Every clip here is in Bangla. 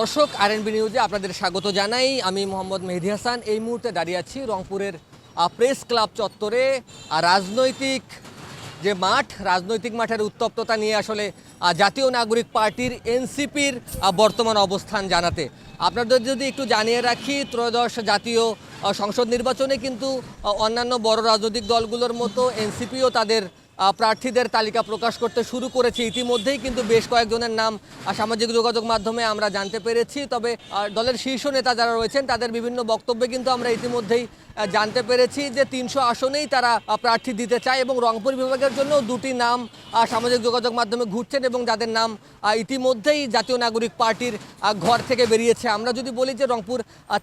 দর্শক আর এন নিউজে আপনাদের স্বাগত জানাই। আমি মোহাম্মদ মেহেদি হাসান। এই মুহূর্তে দাঁড়িয়ে আছি রংপুরের প্রেস ক্লাব চত্বরে। আর রাজনৈতিক যে মাঠ, রাজনৈতিক মাঠের উত্তপ্ততা নিয়ে আসলে জাতীয় নাগরিক পার্টির এনসিপির বর্তমান অবস্থান জানাতে। আপনাদের যদি একটু জানিয়ে রাখি, ত্রয়োদশ জাতীয় সংসদ নির্বাচনে কিন্তু অন্যান্য বড় রাজনৈতিক দলগুলোর মতো এনসিপিও তাদের প্রার্থীদের তালিকা প্রকাশ করতে শুরু করেছে ইতিমধ্যেই, কিন্তু বেশ কয়েকজনের নাম সামাজিক যোগাযোগ মাধ্যমে আমরা জানতে পেরেছি। তবে দলের শীর্ষ নেতা যারা রয়েছেন, তাদের বিভিন্ন বক্তব্যে কিন্তু আমরা ইতিমধ্যেই জানতে পেরেছি যে তিনশো আসনেই তারা প্রার্থী দিতে চায় এবং রংপুর বিভাগের জন্য দুটি নাম সামাজিক যোগাযোগ মাধ্যমে ঘুরছেন এবং যাদের নাম ইতিমধ্যেই জাতীয় নাগরিক পার্টির ঘর থেকে বেরিয়েছে। আমরা যদি বলি যে রংপুর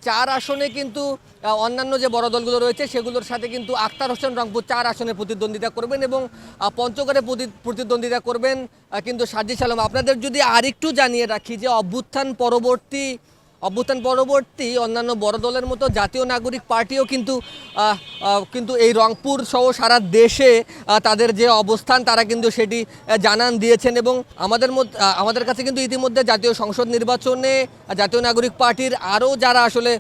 চার আসনে কিন্তু অন্যান্য যে বড় দলগুলো রয়েছে, সেগুলোর সাথে কিন্তু আক্তার হোসেন রংপুর চার আসনে প্রতিদ্বন্দ্বিতা করবেন এবং পঞ্চগড়ে প্রতি- প্রতিদ্বন্দ্বিতা করবেন কিন্তু সাজিদ আলম আপনাদের যদি আরেকটু জানিয়ে রাখি যে অভ্যুত্থান পরবর্তী অভ্যুত্থান পরবর্তী অন্যান্য বড় দলের মতো জাতীয় নাগরিক পার্টিও কিন্তু কিন্তু এই রংপুর সহ সারা দেশে তাদের যে অবস্থান, তারা কিন্তু সেটি জানান দিয়েছেন এবং আমাদের আমাদের কাছে কিন্তু ইতিমধ্যে জাতীয় সংসদ নির্বাচনে জাতীয় নাগরিক পার্টির আরও যারা আসলে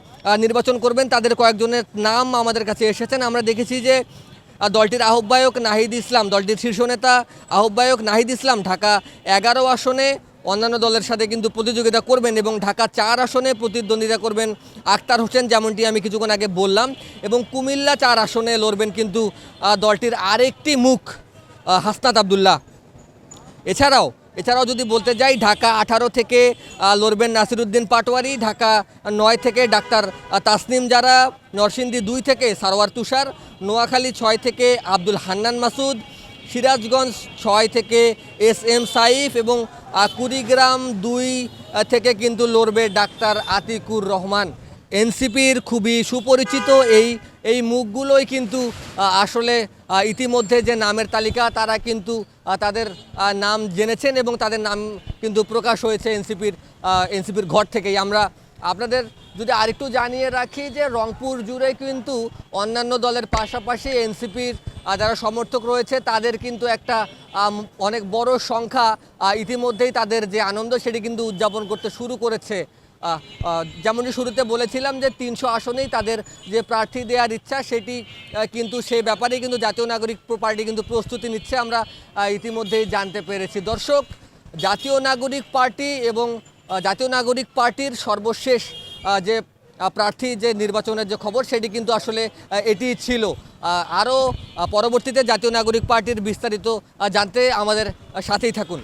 নির্বাচন করবেন, তাদের কয়েকজনের নাম আমাদের কাছে এসেছেন। আমরা দেখেছি যে দলটির আহ্বায়ক নাহিদ ইসলাম, দলটির শীর্ষ নেতা আহ্বায়ক নাহিদ ইসলাম ঢাকা এগারো আসনে অন্যান্য দলের সাথে কিন্তু প্রতিযোগিতা করবেন এবং ঢাকা চার আসনে প্রতিদ্বন্দ্বিতা করবেন আক্তার হোসেন, যেমনটি আমি কিছুক্ষণ আগে বললাম। এবং কুমিল্লা চার আসনে লড়বেন কিন্তু দলটির আরেকটি মুখ হাসনাত আবদুল্লাহ। এছাড়াও এছাড়াও যদি বলতে যাই, ঢাকা আঠারো থেকে লড়বেন নাসিরুদ্দিন পাটোয়ারি, ঢাকা নয় থেকে ডাক্তার তাসনিম যারা নরসিংদী দুই থেকে সারোয়ার তুষার, নোয়াখালী ছয় থেকে আব্দুল হান্নান মাসুদ সিরাজগঞ্জ ছয় থেকে এস এম সাইফ এবং কুড়িগ্রাম দুই থেকে কিন্তু লড়বে ডাক্তার আতিকুর রহমান। এনসিপির খুবই সুপরিচিত এই এই মুখগুলোই কিন্তু আসলে ইতিমধ্যে যে নামের তালিকা, তারা কিন্তু তাদের নাম জেনেছেন এবং তাদের নাম কিন্তু প্রকাশ হয়েছে এনসিপির এনসিপির ঘর থেকেই। আমরা আপনাদের যদি আরেকটু জানিয়ে রাখি যে রংপুর জুড়ে কিন্তু অন্যান্য দলের পাশাপাশি এনসিপির যারা সমর্থক রয়েছে, তাদের কিন্তু একটা অনেক বড় সংখ্যা ইতিমধ্যেই তাদের যে আনন্দ, সেটি কিন্তু উদযাপন করতে শুরু করেছে। যেমনটি শুরুতে বলেছিলাম যে তিনশো আসনেই তাদের যে প্রার্থী দেওয়ার ইচ্ছা, সেটি কিন্তু সেই ব্যাপারে কিন্তু জাতীয় নাগরিক পার্টি কিন্তু প্রস্তুতি নিচ্ছে, আমরা ইতিমধ্যেই জানতে পেরেছি। দর্শক, জাতীয় নাগরিক পার্টি এবং জাতীয় নাগরিক পার্টির সর্বশেষ যে প্রার্থী যে নির্বাচনের যে খবর, সেটি কিন্তু আসলে এটি ছিল। আরও পরবর্তীতে জাতীয় নাগরিক পার্টির বিস্তারিত জানতে আমাদের সাথেই থাকুন।